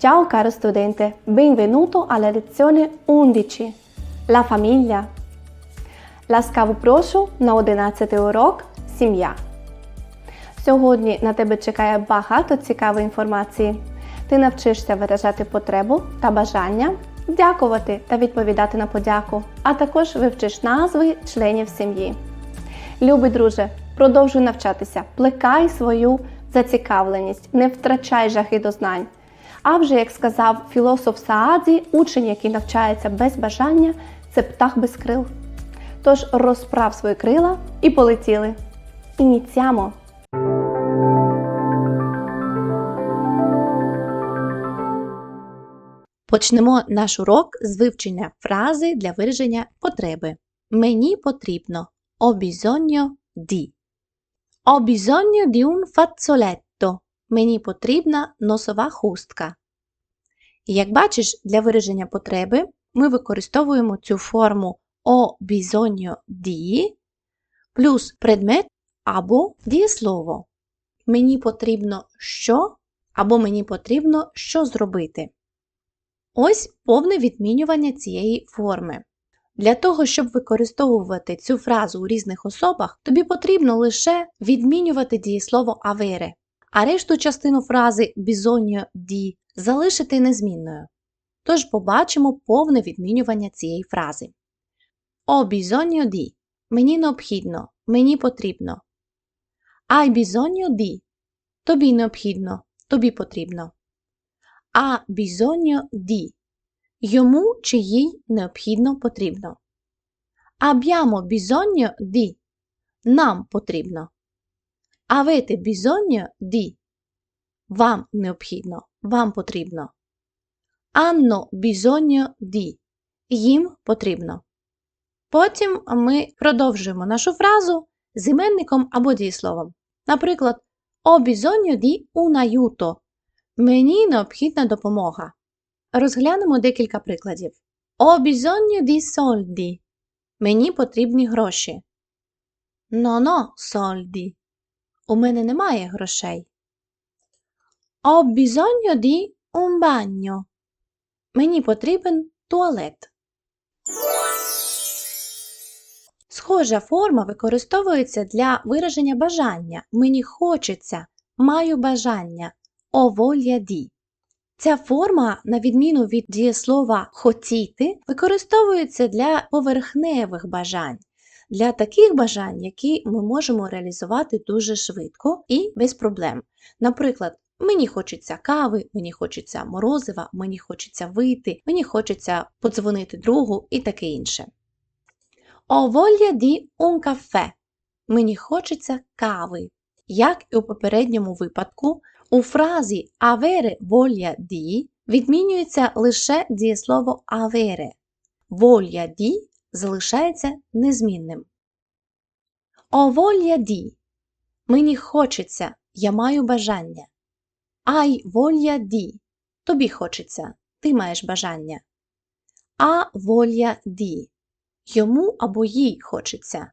Ciao caro studente, benvenuto alla lezione 11. La famiglia. Ласкаво прошу на 11 урок Сім'я. Сьогодні на тебе чекає багато цікавої інформації. Ти навчишся виражати потребу та бажання, дякувати та відповідати на подяку, а також вивчиш назви членів сім'ї. Любий друже, продовжуй навчатися, плекай свою зацікавленість, не втрачай жахи до знань. А вже як сказав філософ Сааді, учень, який навчається без бажання, це птах без крил. Тож розправ свої крила і полетіли. Ініціамо! Почнемо наш урок з вивчення фрази для вираження потреби. Мені потрібно bisogno di. Ho bisogno un fazzoletto. Мені потрібна носова хустка. Як бачиш, для вираження потреби ми використовуємо цю форму ho bisogno di плюс предмет або дієслово. Мені потрібно що або мені потрібно що зробити. Ось повне відмінювання цієї форми. Для того, щоб використовувати цю фразу у різних особах, тобі потрібно лише відмінювати дієслово avere, а решту частину фрази bisogno di залишити незмінною. Тож побачимо повне відмінювання цієї фрази. Ho bisogno di мені необхідно, мені потрібно. Hai bisogno di тобі необхідно, тобі потрібно. Ha bisogno di йому чи їй необхідно потрібно. Abbiamo bisogno di нам потрібно. Avete bisogno di вам необхідно, вам потрібно. Hanno bisogno di їм потрібно. Потім ми продовжуємо нашу фразу з іменником або дієсловом. Наприклад, ho bisogno di un aiuto. Мені необхідна допомога. Розглянемо декілька прикладів. Ho bisogno di soldi. Мені потрібні гроші. Non ho soldi. У мене немає грошей. Ho bisogno di un bagno. Мені потрібен туалет. Схожа форма використовується для вираження бажання. Мені хочеться, маю бажання. Ho voglia di. Ця форма, на відміну від дієслова хотіти, використовується для поверхневих бажань, для таких бажань, які ми можемо реалізувати дуже швидко і без проблем. Наприклад, мені хочеться кави, мені хочеться морозива, мені хочеться вийти, мені хочеться подзвонити другу і таке інше. Ho voglia di un caffè. Мені хочеться кави. Як і у попередньому випадку, у фразі avere voglia di відмінюється лише дієслово avere. Voglia di залишається незмінним. Voglia di Мені хочеться, я маю бажання. Hai voglia di Тобі хочеться, ти маєш бажання. Ha voglia di Йому або їй хочеться.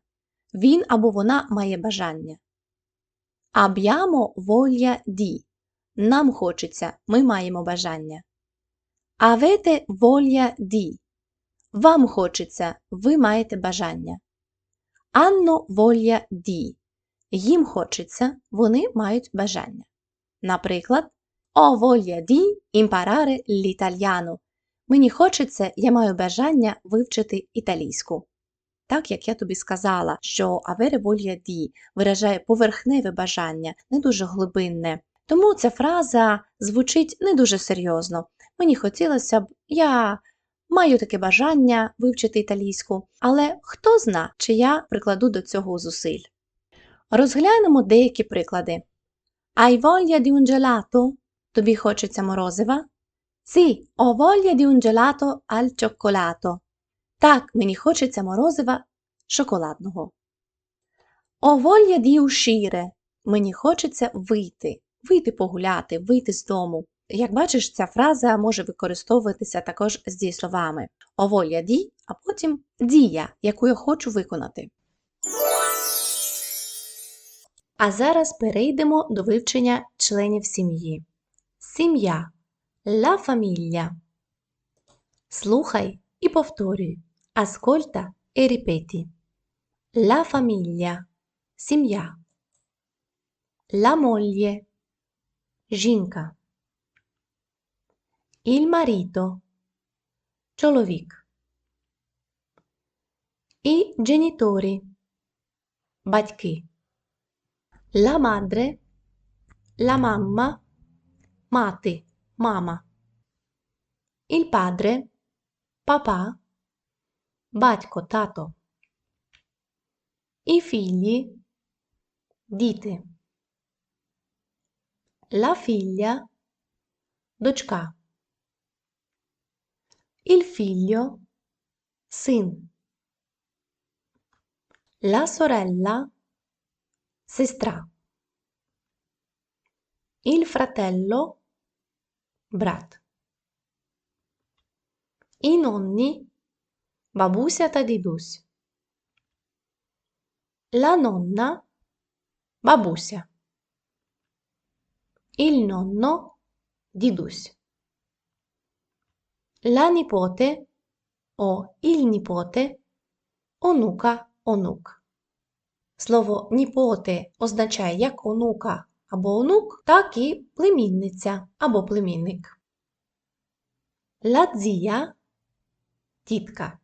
Він або вона має бажання. Abbiamo voglia di. Нам хочеться, ми маємо бажання. Avete voglia di. Вам хочеться, ви маєте бажання. Hanno voglia di. Їм хочеться, вони мають бажання. Наприклад, Ho voglia di imparare l'italiano. Мені хочеться, я маю бажання вивчити італійську. Так як я тобі сказала, що avere voglia di виражає поверхневе бажання, не дуже глибинне. Тому ця фраза звучить не дуже серйозно. Мені хотілося б, я маю таке бажання вивчити італійську, але хто зна, чи я прикладу до цього зусиль. Розглянемо деякі приклади. Hai voglia di un gelato? Тобі хочеться морозива? Sì, ho voglia di un gelato al cioccolato. Так, мені хочеться морозива шоколадного. Ho voglia di uscire. Мені хочеться вийти, вийти погуляти, вийти з дому. Як бачиш, ця фраза може використовуватися також з дієсловами voglia di, а потім дія, яку я хочу виконати. А зараз перейдемо до вивчення членів сім'ї. Сім'я La famiglia. Слухай і повторюй. Ascolta e ripeti. La famiglia. Сім'я. La moglie. Жінка. Il marito. Чоловік. I genitori. Батьки. La madre. La mamma. Мати. Мама. Il padre. Papà. Батько, тато. I figli. Діти. La figlia. Дочка. Il figlio Sin. La sorella Sestra. Il fratello Brat. I nonni Babuseta Didus. La nonna Babusia. Il nonno Didus. La nipote. О, il nipote. Онука, онук. Слово ніпоте означає як онука або онук, так і племінниця або племінник. Zia – тітка.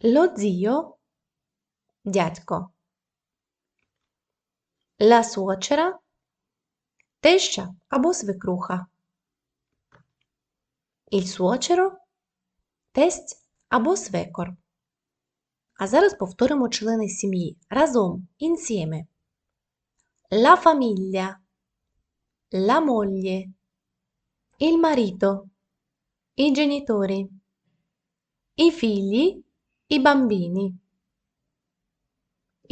Zio – дядько. Suocera – теща або свекруха. Il suocero – тесть або свекор. А зараз повторимо члени сім'ї разом, insieme. La famiglia, la moglie, il marito, i genitori, i figli, i bambini,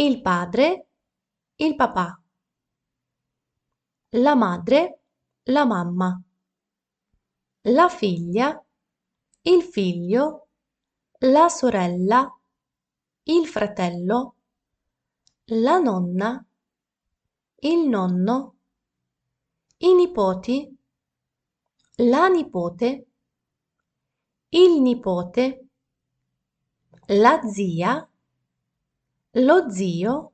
il padre, il papà, la madre, la mamma, la figlia, il figlio, la sorella, il fratello, la nonna, il nonno, i nipoti, la nipote, il nipote, la zia, lo zio,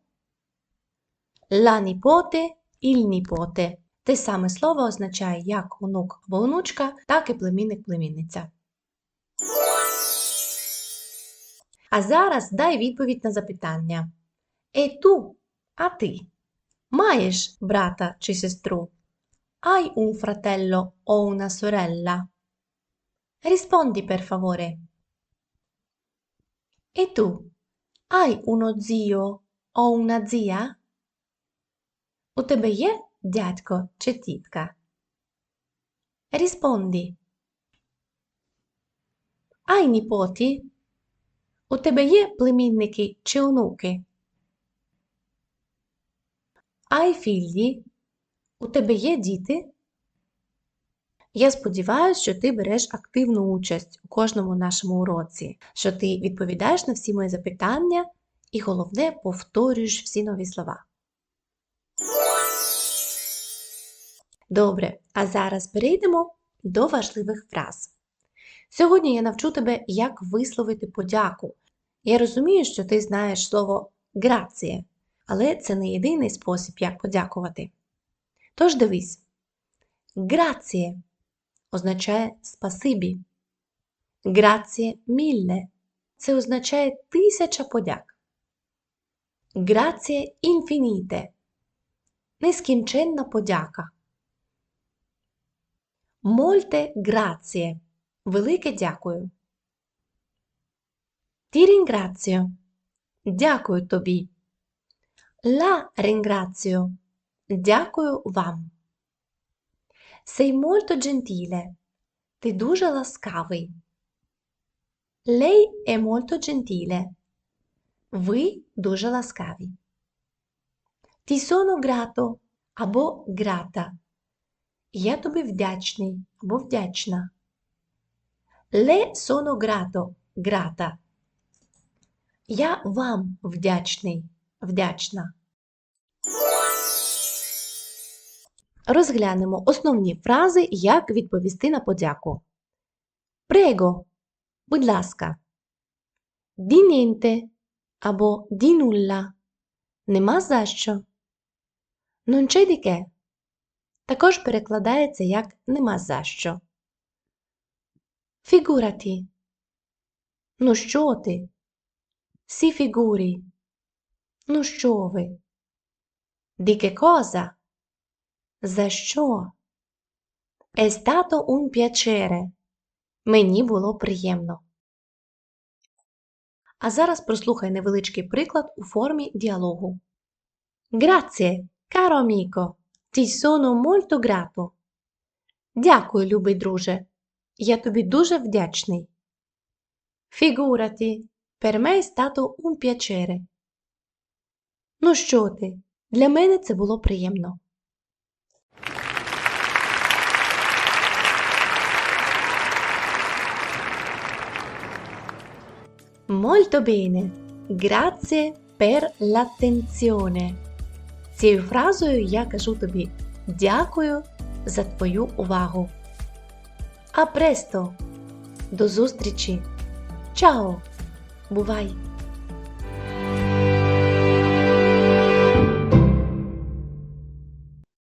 la nipote, il nipote. Те саме слово означає як онук або онучка, так і племінник-племінниця. А зараз дай відповідь на запитання. Е ту, а ти? Маєш брата чи сестру? Hai un fratello o una sorella? Rispondi per favore. E tu? Hai uno zio o una zia? У тебе є дядько чи тітка? Rispondi. Hai nipoti? У тебе є племінники чи онуки? Hai figli? У тебе є діти? Я сподіваюся, що ти береш активну участь у кожному нашому уроці, що ти відповідаєш на всі мої запитання і головне повторюєш всі нові слова. Добре, а зараз перейдемо до важливих фраз. Сьогодні я навчу тебе, як висловити подяку. Я розумію, що ти знаєш слово граціє, але це не єдиний спосіб, як подякувати. Тож дивись, граціє означає спасибі. Граціє мілле це означає тисяча подяк. Граціє інфініте нескінченна подяка. Мольте граціє велике дякую. Ti ringrazio. Дякую тобі. La ringrazio. Дякую вам. Sei molto gentile. Ти дуже ласкавий. Lei è molto gentile. Ви дуже ласкаві. Ti sono grato або grata. Я тобі вдячний або вдячна. Le sono grato, grata. Я вам вдячний, вдячна. Розглянемо основні фрази, як відповісти на подяку. Прего, будь ласка. Di niente або di nulla. Нема за що. Non c'è di che. Також перекладається як нема за що. Figurati. Ну що ти? Сі фігурі. Ну що ви? Che cosa? За що? È stato piacere. Мені було приємно. А зараз прослухай невеличкий приклад у формі діалогу. Grazie, caro amico. Ti sono molto grato. Дякую, любий друже. Я тобі дуже вдячний. Figurati, per me è stato un piacere. Ну що ти? Для мене це було приємно. Molto bene. Grazie per l'attenzione. Цією фразою я кажу тобі дякую за твою увагу. А престо! До зустрічі! Чао! Бувай!